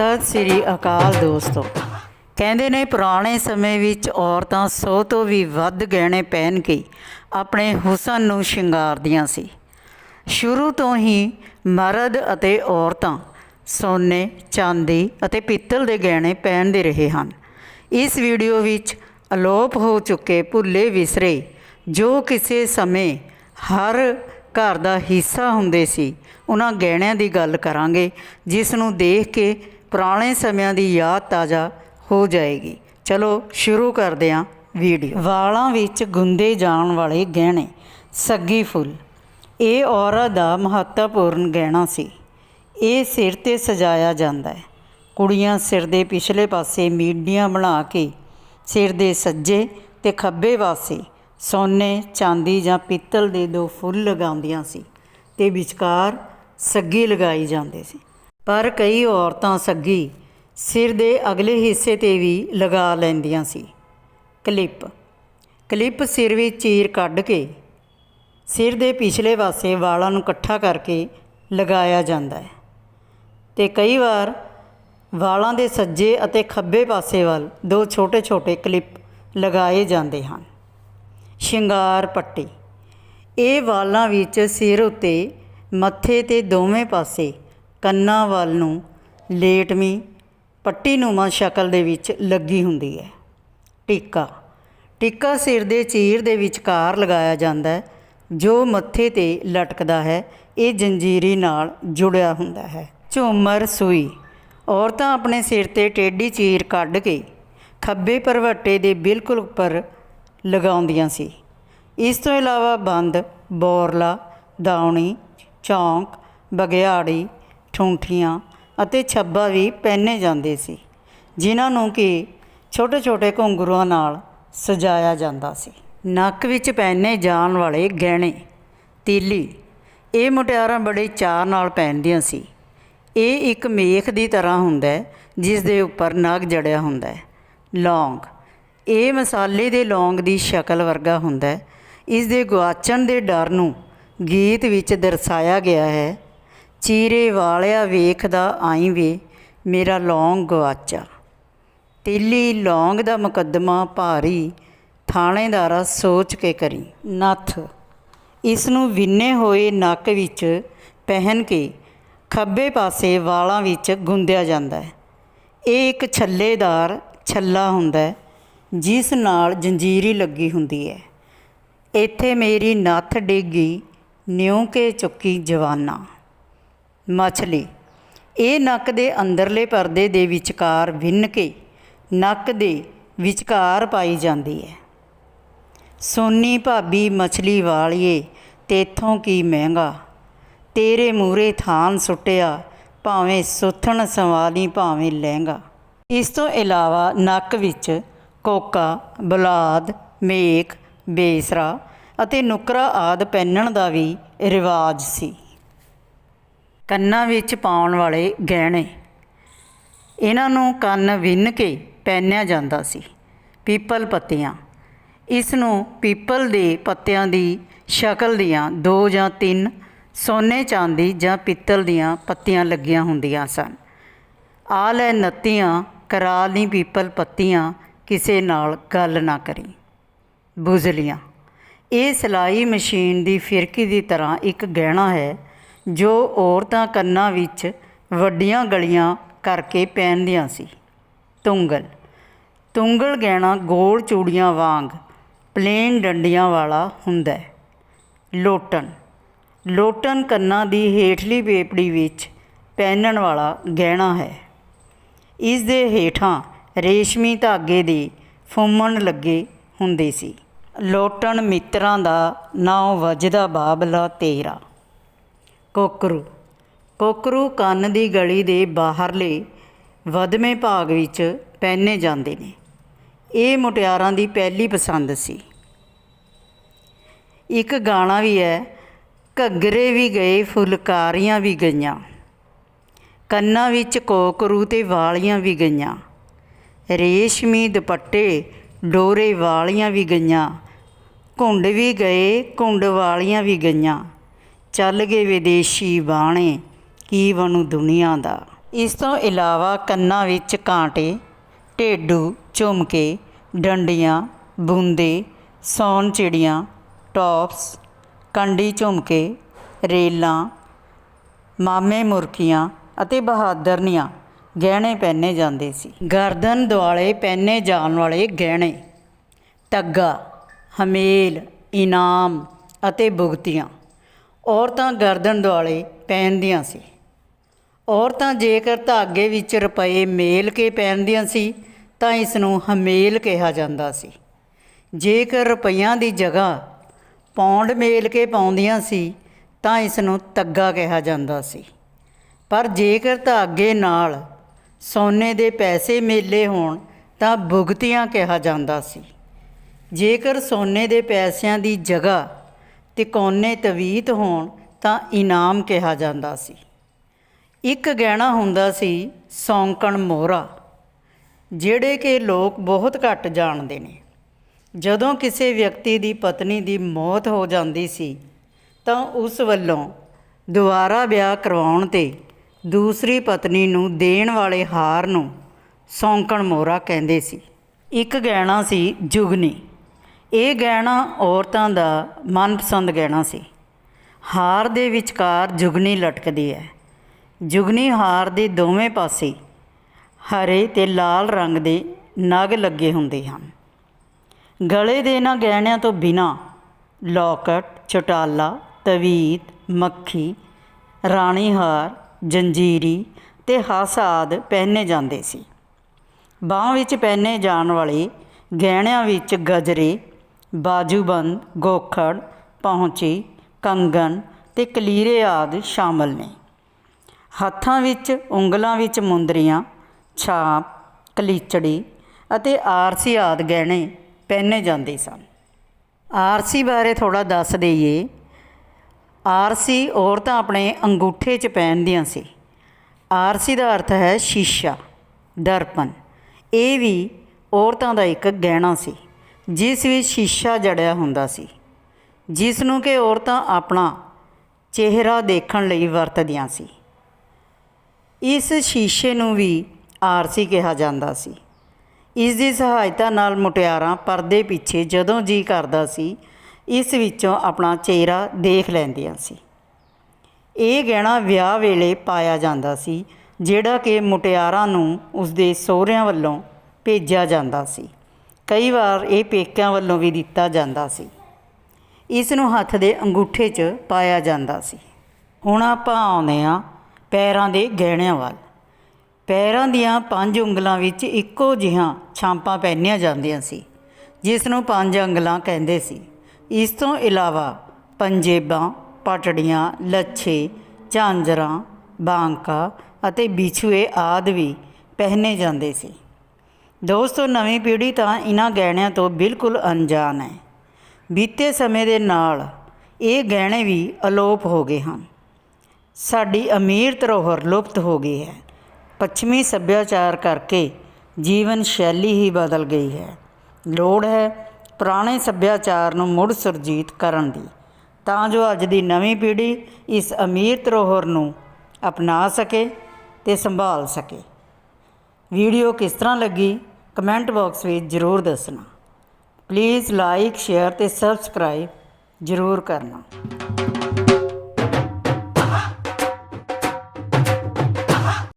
ਸਤਿ ਸ੍ਰੀ ਅਕਾਲ ਦੋਸਤੋ। ਕਹਿੰਦੇ ਨੇ, ਪੁਰਾਣੇ ਸਮੇਂ ਵਿੱਚ ਔਰਤਾਂ ਸੌ ਤੋਂ ਵੀ ਵੱਧ ਗਹਿਣੇ ਪਹਿਨ ਕੇ ਆਪਣੇ ਹੁਸਨ ਨੂੰ ਸ਼ਿੰਗਾਰਦੀਆਂ ਸੀ। ਸ਼ੁਰੂ ਤੋਂ ਹੀ ਮਰਦ ਅਤੇ ਔਰਤਾਂ ਸੋਨੇ, ਚਾਂਦੀ ਅਤੇ ਪਿੱਤਲ ਦੇ ਗਹਿਣੇ ਪਹਿਨਦੇ ਰਹੇ ਹਨ। ਇਸ ਵੀਡੀਓ ਵਿੱਚ ਅਲੋਪ ਹੋ ਚੁੱਕੇ ਭੁੱਲੇ ਵਿਸਰੇ ਜੋ ਕਿਸੇ ਸਮੇਂ ਹਰ ਘਰ ਦਾ ਹਿੱਸਾ ਹੁੰਦੇ ਸੀ ਉਹਨਾਂ ਗਹਿਣਿਆਂ ਦੀ ਗੱਲ ਕਰਾਂਗੇ, ਜਿਸ ਨੂੰ ਦੇਖ ਕੇ ਪੁਰਾਣੇ ਸਮਿਆਂ ਦੀ ਯਾਦ ਤਾਜ਼ਾ ਹੋ ਜਾਏਗੀ। ਚਲੋ ਸ਼ੁਰੂ ਕਰਦੇ ਹਾਂ ਵੀਡੀਓ। ਵਾਲਾਂ ਵਿੱਚ ਗੁੰਦੇ ਜਾਣ ਵਾਲੇ ਗਹਿਣੇ, ਸੱਗੀ ਫੁੱਲ। ਇਹ ਔਰਤ ਦਾ ਮਹੱਤਵਪੂਰਨ ਗਹਿਣਾ ਸੀ। ਇਹ ਸਿਰ ਤੇ ਸਜਾਇਆ ਜਾਂਦਾ ਹੈ। ਕੁੜੀਆਂ ਸਿਰ ਦੇ ਪਿਛਲੇ ਪਾਸੇ ਮੀਡੀਆਂ ਬਣਾ ਕੇ ਸਿਰ ਦੇ ਸੱਜੇ ਤੇ ਖੱਬੇ ਪਾਸੇ ਸੋਨੇ, ਚਾਂਦੀ ਜਾਂ ਪਿੱਤਲ ਦੇ ਦੋ ਫੁੱਲ ਲਗਾਉਂਦੀਆਂ ਸੀ ਤੇ ਵਿਚਕਾਰ ਸੱਗੀ ਲਗਾਈ ਜਾਂਦੇ ਸੀ। ਪਰ ਕਈ ਔਰਤਾਂ ਸੱਗੀ ਸਿਰ ਦੇ ਅਗਲੇ ਹਿੱਸੇ ਤੇ ਵੀ ਲਗਾ ਲੈਂਦੀਆਂ ਸੀ। ਕਲਿੱਪ। ਕਲਿੱਪ ਸਿਰ ਵਿੱਚ ਚੀਰ ਕੱਢ ਕੇ ਸਿਰ ਦੇ ਪਿਛਲੇ ਪਾਸੇ ਵਾਲਾਂ ਨੂੰ ਇਕੱਠਾ ਕਰਕੇ ਲਗਾਇਆ ਜਾਂਦਾ ਹੈ ਤੇ ਕਈ ਵਾਰ ਵਾਲਾਂ ਦੇ ਸੱਜੇ ਅਤੇ ਖੱਬੇ ਪਾਸੇ ਵੱਲ ਦੋ ਛੋਟੇ-ਛੋਟੇ ਕਲਿੱਪ ਲਗਾਏ ਜਾਂਦੇ ਹਨ। ਸ਼ਿੰਗਾਰ ਪੱਟੀ। ਇਹ ਵਾਲਾਂ ਵਿੱਚ ਸਿਰ ਉੱਤੇ ਮੱਥੇ ਤੇ ਦੋਵੇਂ ਪਾਸੇ ਕੰਨਾਂ ਵੱਲ ਨੂੰ ਲੇਟਵੀਂ ਪੱਟੀਨੁਮਾ ਸ਼ਕਲ ਦੇ ਵਿੱਚ ਲੱਗੀ ਹੁੰਦੀ ਹੈ। ਟਿੱਕਾ। ਟਿੱਕਾ ਸਿਰ ਦੇ ਚੀਰ ਦੇ ਵਿਚਕਾਰ ਲਗਾਇਆ ਜਾਂਦਾ ਹੈ, ਜੋ ਮੱਥੇ ਤੇ ਲਟਕਦਾ ਹੈ। ਇਹ ਜੰਜੀਰੀ ਨਾਲ ਜੁੜਿਆ ਹੁੰਦਾ ਹੈ। ਝੂਮਰ ਸੂਈ। ਔਰਤਾਂ ਆਪਣੇ ਸਿਰ ਤੇ ਟੇਢੀ ਚੀਰ ਕੱਢ ਕੇ ਖੱਬੇ ਪਰਵੱਟੇ ਦੇ ਬਿਲਕੁਲ ਉੱਪਰ ਲਗਾਉਂਦੀਆਂ ਸੀ। ਇਸ ਤੋਂ ਇਲਾਵਾ ਬੰਦ, ਬੋਰਲਾ, ਦਾਉਣੀ, ਚੌਂਕ ਬਗਿਆੜੀ ਠੂੰਠੀਆਂ ਅਤੇ ਛੱਬਾ ਵੀ ਪਹਿਨੇ ਜਾਂਦੇ ਸੀ, ਜਿਨ੍ਹਾਂ ਨੂੰ ਕਿ ਛੋਟੇ-ਛੋਟੇ ਘੁੰਗਰੂਆਂ ਨਾਲ ਸਜਾਇਆ ਜਾਂਦਾ ਸੀ। ਨੱਕ ਵਿੱਚ ਪਹਿਨੇ ਜਾਣ ਵਾਲੇ ਗਹਿਣੇ, ਤੀਲੀ, ਇਹ ਮੁਟਿਆਰਾਂ ਬੜੇ ਚਾਅ ਨਾਲ ਪਹਿਨਦੀਆਂ ਸੀ। ਇਹ ਇੱਕ ਮੇਖ ਦੀ ਤਰ੍ਹਾਂ ਹੁੰਦਾ ਹੈ, ਜਿਸ ਦੇ ਉੱਪਰ ਨਗ ਜੜਿਆ ਹੁੰਦਾ ਹੈ। ਲੌਂਗ, ਇਹ ਮਸਾਲੇ ਦੇ ਲੌਂਗ ਦੀ ਸ਼ਕਲ ਵਰਗਾ ਹੁੰਦਾ ਹੈ। ਇਸ ਦੇ ਗੁਆਚਣ ਦੇ ਡਰ ਨੂੰ ਗੀਤ ਵਿੱਚ ਦਰਸਾਇਆ ਗਿਆ ਹੈ ਚੀਰੇ ਵਾਲਿਆ ਵੇਖਦਾ ਆਈ ਵੇ, ਮੇਰਾ ਲੌਂਗ ਗਵਾਚਾ। ਤੀਲੀ ਲੌਂਗ ਦਾ ਮੁਕੱਦਮਾ ਭਾਰੀ ਥਾਣੇਦਾਰਾ ਸੋਚ ਕੇ ਕਰੀ। ਨੱਥ। ਇਸ ਨੂੰ ਵਿੰਨੇ ਹੋਏ ਨੱਕ ਵਿੱਚ ਪਹਿਨ ਕੇ ਖੱਬੇ ਪਾਸੇ ਵਾਲਾਂ ਵਿੱਚ ਗੁੰਦਿਆ ਜਾਂਦਾ ਹੈ। ਇਹ ਇੱਕ ਛੱਲੇਦਾਰ ਛੱਲਾ ਹੁੰਦਾ ਹੈ, ਜਿਸ ਨਾਲ ਜੰਜੀਰੀ ਲੱਗੀ ਹੁੰਦੀ ਹੈ। ਇੱਥੇ ਮੇਰੀ ਨੱਥ ਡਿੱਗੀ ਨਿਉ ਕੇ ਚੁੱਕੀ ਜਵਾਨਾ। ਮਛਲੀ। ਇਹ ਨੱਕ ਦੇ ਅੰਦਰਲੇ ਪਰਦੇ ਦੇ ਵਿਚਕਾਰ ਵਿੰਨ ਕੇ ਨੱਕ ਦੇ ਵਿਚਕਾਰ ਪਾਈ ਜਾਂਦੀ ਹੈ। ਸੋਨੀ ਭਾਬੀ ਮਛਲੀ ਵਾਲੀਏ, ਤੇਥੋਂ ਕੀ ਮਹਿੰਗਾ? ਤੇਰੇ ਮੂਰੇ ਥਾਨ ਸੁੱਟਿਆ, ਭਾਵੇਂ ਸੁਥਣ ਸਵਾਲੀ, ਭਾਵੇਂ ਲਹਿੰਗਾ। ਇਸ ਤੋਂ ਇਲਾਵਾ ਨੱਕ ਵਿੱਚ ਕੋਕਾ, ਬੁਲਾਦ, ਮੇਕ, ਬੇਸਰਾ ਅਤੇ ਨੁਕਰਾ ਆਦ ਪਹਿਨਣ ਦਾ ਵੀ ਰਿਵਾਜ ਸੀ। ਕੰਨਾਂ ਵਿੱਚ ਪਾਉਣ ਵਾਲੇ ਗਹਿਣੇ। ਇਹਨਾਂ ਨੂੰ ਕੰਨ ਵਿੰਨ ਕੇ ਪਹਿਨਿਆ ਜਾਂਦਾ ਸੀ। ਪੀਪਲ ਪੱਤੀਆਂ। ਇਸ ਨੂੰ ਪੀਪਲ ਦੇ ਪੱਤਿਆਂ ਦੀ ਸ਼ਕਲ ਦੀਆਂ ਦੋ ਜਾਂ ਤਿੰਨ ਸੋਨੇ ਚਾਂਦੀ ਜਾਂ ਪਿੱਤਲ ਦੀਆਂ ਪੱਤੀਆਂ ਲੱਗੀਆਂ ਹੁੰਦੀਆਂ ਸਨ। ਆ ਲੈ ਨੱਤੀਆਂ, ਕਰਾ ਲਈ ਪੀਪਲ ਪੱਤੀਆਂ, ਕਿਸੇ ਨਾਲ ਗੱਲ ਨਾ ਕਰੀ। ਬੁਜ਼ਲੀਆਂ ਇਹ ਸਿਲਾਈ ਮਸ਼ੀਨ ਦੀ ਫਿਰਕੀ ਦੀ ਤਰ੍ਹਾਂ ਇੱਕ ਗਹਿਣਾ ਹੈ ਜੋ ਔਰਤਾਂ ਕੰਨਾਂ ਵਿੱਚ ਵੱਡੀਆਂ ਗਲੀਆਂ ਕਰਕੇ ਪਹਿਨਦੀਆਂ ਸੀ। ਤੁੰਗਲ। ਤੁੰਗਲ ਗਹਿਣਾ ਗੋਲ ਚੂੜੀਆਂ ਵਾਂਗ ਪਲੇਨ ਡੰਡੀਆਂ ਵਾਲਾ ਹੁੰਦਾ ਹੈ। ਲੋਟਨ। ਲੋਟਨ ਕੰਨਾਂ ਦੀ ਹੇਠਲੀ ਪੇਪੜੀ ਵਿੱਚ ਪਹਿਨਣ ਵਾਲਾ ਗਹਿਣਾ ਹੈ। ਇਸ ਦੇ ਹੇਠਾਂ ਰੇਸ਼ਮੀ ਧਾਗੇ ਦੇ ਫੁੰਮਣ ਲੱਗੇ ਹੁੰਦੇ ਸੀ। ਲੋਟਣ ਮਿੱਤਰਾਂ ਦਾ ਨਾਉ ਵਜਦਾ ਬਾਬਲਾ ਤੇਰਾ। ਕੋਕਰੂ। ਕੋਕਰੂ ਕੰਨ ਦੀ ਗਲੀ ਦੇ ਬਾਹਰਲੇ ਵਧਵੇਂ ਭਾਗ ਵਿੱਚ ਪਹਿਨੇ ਜਾਂਦੇ ਨੇ। ਇਹ ਮੁਟਿਆਰਾਂ ਦੀ ਪਹਿਲੀ ਪਸੰਦ ਸੀ। ਇੱਕ ਗਾਣਾ ਵੀ ਹੈ, ਘੱਗਰੇ ਵੀ ਗਏ, ਫੁਲਕਾਰੀਆਂ ਵੀ ਗਈਆਂ। ਕੰਨਾਂ ਵਿੱਚ ਕੋਕਰੂ ਤੇ ਵਾਲੀਆਂ ਵੀ ਗਈਆਂ। ਰੇਸ਼ਮੀ ਦੁਪੱਟੇ, ਡੋਰੇ ਵਾਲੀਆਂ ਵੀ ਗਈਆਂ। ਘੁੰਡ ਵੀ ਗਏ, ਘੁੰਡ ਵਾਲੀਆਂ ਵੀ ਗਈਆਂ। ਚੱਲ ਗਏ ਵਿਦੇਸ਼ੀ ਬਾਣੇ ਕੀ ਬਣੂ ਦੁਨੀਆ ਦਾ। ਇਸ ਤੋਂ ਇਲਾਵਾ ਕੰਨਾਂ ਵਿੱਚ ਕਾਂਟੇ, ਢੇਡੂ ਝੁਮਕੇ, ਡੰਡੀਆਂ, ਬੂੰਦੇ, ਸੌਣ ਚਿੜੀਆਂ, ਟੌਪਸ, ਕੰਡੀ ਝੁਮਕੇ, ਰੇਲਾਂ, ਮਾਮੇ ਮੁਰਕੀਆਂ ਅਤੇ ਬਹਾਦਰਨੀਆਂ ਗਹਿਣੇ ਪਹਿਨੇ ਜਾਂਦੇ ਸੀ। ਗਰਦਨ ਦੁਆਲੇ ਪਹਿਨੇ ਜਾਣ ਵਾਲੇ ਗਹਿਣੇ ਟੱਗਾ ਹਮੇਲ, ਇਨਾਮ ਅਤੇ ਬੁਗਤੀਆਂ। ਔਰਤਾਂ ਗਰਦਨ ਦੁਆਲੇ ਪਹਿਨਦੀਆਂ ਸੀ। ਔਰਤਾਂ ਜੇਕਰ ਧਾਗੇ ਵਿੱਚ ਰੁਪਏ ਮੇਲ ਕੇ ਪਹਿਨਦੀਆਂ ਸੀ, ਤਾਂ ਇਸ ਨੂੰ ਹਮੇਲ ਕਿਹਾ ਜਾਂਦਾ ਸੀ। ਜੇਕਰ ਰੁਪਈਆਂ ਦੀ ਜਗ੍ਹਾ ਪੌਂਡ ਮੇਲ ਕੇ ਪਾਉਂਦੀਆਂ ਸੀ, ਤਾਂ ਇਸ ਨੂੰ ਤੱਗਾ ਕਿਹਾ ਜਾਂਦਾ ਸੀ। ਪਰ ਜੇਕਰ ਧਾਗੇ ਨਾਲ ਸੋਨੇ ਦੇ ਪੈਸੇ ਮੇਲੇ ਹੋਣ, ਤਾਂ ਬੁਗਤੀਆਂ ਕਿਹਾ ਜਾਂਦਾ ਸੀ। ਜੇਕਰ ਸੋਨੇ ਦੇ ਪੈਸਿਆਂ ਦੀ ਜਗ੍ਹਾ ਤਿਕੋਨੇ ਤਵੀਤ ਹੋਣ ਤਾਂ ਇਨਾਮ ਕਿਹਾ ਜਾਂਦਾ ਸੀ। ਇੱਕ ਗਹਿਣਾ ਹੁੰਦਾ ਸੀ, ਸੌਂਕਣ ਮੋਹਰਾ, ਜਿਹੜੇ ਕਿ ਲੋਕ ਬਹੁਤ ਘੱਟ ਜਾਣਦੇ ਨੇ। ਜਦੋਂ ਕਿਸੇ ਵਿਅਕਤੀ ਦੀ ਪਤਨੀ ਦੀ ਮੌਤ ਹੋ ਜਾਂਦੀ ਸੀ, ਤਾਂ ਉਸ ਵੱਲੋਂ ਦੁਬਾਰਾ ਵਿਆਹ ਕਰਵਾਉਣ ਤੇ ਦੂਸਰੀ ਪਤਨੀ ਨੂੰ ਦੇਣ ਵਾਲੇ ਹਾਰ ਨੂੰ ਸੌਂਕਣ ਮੋਹਰਾ ਕਹਿੰਦੇ ਸੀ। ਇੱਕ ਗਹਿਣਾ ਸੀ, ਜੁਗਨੀ। ਇਹ ਗਹਿਣਾ ਔਰਤਾਂ ਦਾ ਮਨਪਸੰਦ ਗਹਿਣਾ ਸੀ। ਹਾਰ ਦੇ ਵਿਚਕਾਰ ਜੁਗਨੀ ਲਟਕਦੀ ਹੈ। ਜੁਗਨੀ ਹਾਰ ਦੇ ਦੋਵੇਂ ਪਾਸੇ ਹਰੇ ਤੇ ਲਾਲ ਰੰਗ ਦੇ ਨਗ ਲੱਗੇ ਹੁੰਦੇ ਹਨ। ਗਲੇ ਦੇ ਇਹਨਾਂ ਗਹਿਣਿਆਂ ਤੋਂ ਬਿਨਾ ਲੋਕਟ, ਚਟਾਲਾ, ਤਵੀਤ, ਮੱਖੀ ਰਾਣੀ ਹਾਰ ਜੰਜੀਰੀ ਤੇ ਹੱਸ ਆਦਿ ਪਹਿਨੇ ਜਾਂਦੇ ਸੀ। ਬਾਂਹ ਵਿੱਚ ਪਹਿਨੇ ਜਾਣ ਵਾਲੇ ਗਹਿਣਿਆਂ ਵਿੱਚ ਗਜਰੇ ਬਾਜੂਬੰਦ, ਗੋਖੜ, ਪਹੁੰਚੀ, ਕੰਗਣ ਤੇ ਕਲੀਰੇ ਆਦਿ ਸ਼ਾਮਲ ਨੇ। ਹੱਥਾਂ ਵਿੱਚ, ਉਂਗਲਾਂ ਵਿੱਚ ਮੁੰਦਰੀਆਂ, ਛਾਪ, ਕਲੀਚੜੀ ਅਤੇ ਆਰਸੀ ਆਦਿ ਗਹਿਣੇ ਪਹਿਨੇ ਜਾਂਦੇ ਸਨ। ਆਰਸੀ ਬਾਰੇ ਥੋੜਾ ਦੱਸ ਦਈਏ। ਆਰਸੀ ਔਰਤਾਂ ਆਪਣੇ ਅੰਗੂਠੇ 'ਚ ਪਹਿਨਦੀਆਂ ਸੀ। ਆਰਸੀ ਦਾ ਅਰਥ ਹੈ ਸ਼ੀਸ਼ਾ, ਦਰਪਣ। ਇਹ ਵੀ ਔਰਤਾਂ ਦਾ ਇੱਕ ਗਹਿਣਾ ਸੀ। ਜਿਸ ਵਿੱਚ ਸ਼ੀਸ਼ਾ ਜੜਿਆ ਹੁੰਦਾ ਸੀ ਜਿਸ ਨੂੰ ਕਿ ਔਰਤਾਂ ਆਪਣਾ ਚਿਹਰਾ ਦੇਖਣ ਲਈ ਵਰਤਦੀਆਂ ਸੀ। ਇਸ ਸ਼ੀਸ਼ੇ ਨੂੰ ਵੀ ਆਰਸੀ ਕਿਹਾ ਜਾਂਦਾ ਸੀ। ਇਸ ਦੀ ਸਹਾਇਤਾ ਨਾਲ ਮੁਟਿਆਰਾਂ ਪਰਦੇ ਪਿੱਛੇ ਜਦੋਂ ਜੀ ਕਰਦਾ ਸੀ, ਇਸ ਵਿੱਚੋਂ ਆਪਣਾ ਚਿਹਰਾ ਦੇਖ ਲੈਂਦੀਆਂ ਸੀ। ਇਹ ਗਹਿਣਾ ਵਿਆਹ ਵੇਲੇ ਪਾਇਆ ਜਾਂਦਾ ਸੀ, ਜਿਹੜਾ ਕਿ ਮੁਟਿਆਰਾਂ ਨੂੰ ਉਸਦੇ ਸਹੁਰਿਆਂ ਵੱਲੋਂ ਭੇਜਿਆ ਜਾਂਦਾ ਸੀ। ਕਈ ਵਾਰ ਇਹ ਪੇਕਿਆਂ ਵੱਲੋਂ ਵੀ ਦਿੱਤਾ ਜਾਂਦਾ ਸੀ। ਇਸ ਨੂੰ ਹੱਥ ਦੇ ਅੰਗੂਠੇ 'ਚ ਪਾਇਆ ਜਾਂਦਾ ਸੀ। ਹੁਣ ਆਪਾਂ ਆਉਂਦੇ ਹਾਂ ਪੈਰਾਂ ਦੇ ਗਹਿਣਿਆਂ ਵੱਲ। ਪੈਰਾਂ ਦੀਆਂ ਪੰਜ ਉਂਗਲਾਂ ਵਿੱਚ ਇੱਕੋ ਜਿਹੀਆਂ ਛਾਂਪਾਂ ਪਹਿਨੀਆਂ ਜਾਂਦੀਆਂ ਸੀ, ਜਿਸ ਨੂੰ ਪੰਜ ਉਂਗਲਾਂ ਕਹਿੰਦੇ ਸੀ। ਇਸ ਤੋਂ ਇਲਾਵਾ ਪੰਜੇਬਾਂ, ਪਟੜੀਆਂ, ਲੱਛੇ, ਝਾਂਜਰਾਂ, ਬਾਂਕਾ ਅਤੇ ਬਿਛੂਏ ਆਦਿ ਵੀ ਪਹਿਨੇ ਜਾਂਦੇ ਸੀ। ਦੋਸਤੋ, ਨਵੀਂ ਪੀੜ੍ਹੀ ਤਾਂ ਇਹਨਾਂ ਗਹਿਣਿਆਂ ਤੋਂ ਬਿਲਕੁਲ ਅਣਜਾਣ ਹੈ। ਬੀਤੇ ਸਮੇਂ ਦੇ ਨਾਲ ਇਹ ਗਹਿਣੇ ਵੀ ਅਲੋਪ ਹੋ ਗਏ ਹਨ। ਸਾਡੀ ਅਮੀਰ ਧਰੋਹਰ ਲੁਪਤ ਹੋ ਗਈ ਹੈ। ਪੱਛਮੀ ਸੱਭਿਆਚਾਰ ਕਰਕੇ ਜੀਵਨ ਸ਼ੈਲੀ ਹੀ ਬਦਲ ਗਈ ਹੈ। ਲੋੜ ਹੈ ਪੁਰਾਣੇ ਸੱਭਿਆਚਾਰ ਨੂੰ ਮੁੜ ਸੁਰਜੀਤ ਕਰਨ ਦੀ। ਤਾਂ ਜੋ ਅੱਜ ਦੀ ਨਵੀਂ ਪੀੜ੍ਹੀ ਇਸ ਅਮੀਰ ਧਰੋਹਰ ਨੂੰ ਅਪਣਾ ਸਕੇ ਤੇ ਸੰਭਾਲ ਸਕੇ। ਵੀਡੀਓ ਕਿਸ ਤਰ੍ਹਾਂ ਲੱਗੀ? ਕਮੈਂਟ ਬਾਕਸ ਵਿੱਚ ਜ਼ਰੂਰ ਦੱਸਣਾ। ਪਲੀਜ਼ ਲਾਈਕ ਸ਼ੇਅਰ ਤੇ ਸਬਸਕ੍ਰਾਈਬ ਜ਼ਰੂਰ ਕਰਨਾ।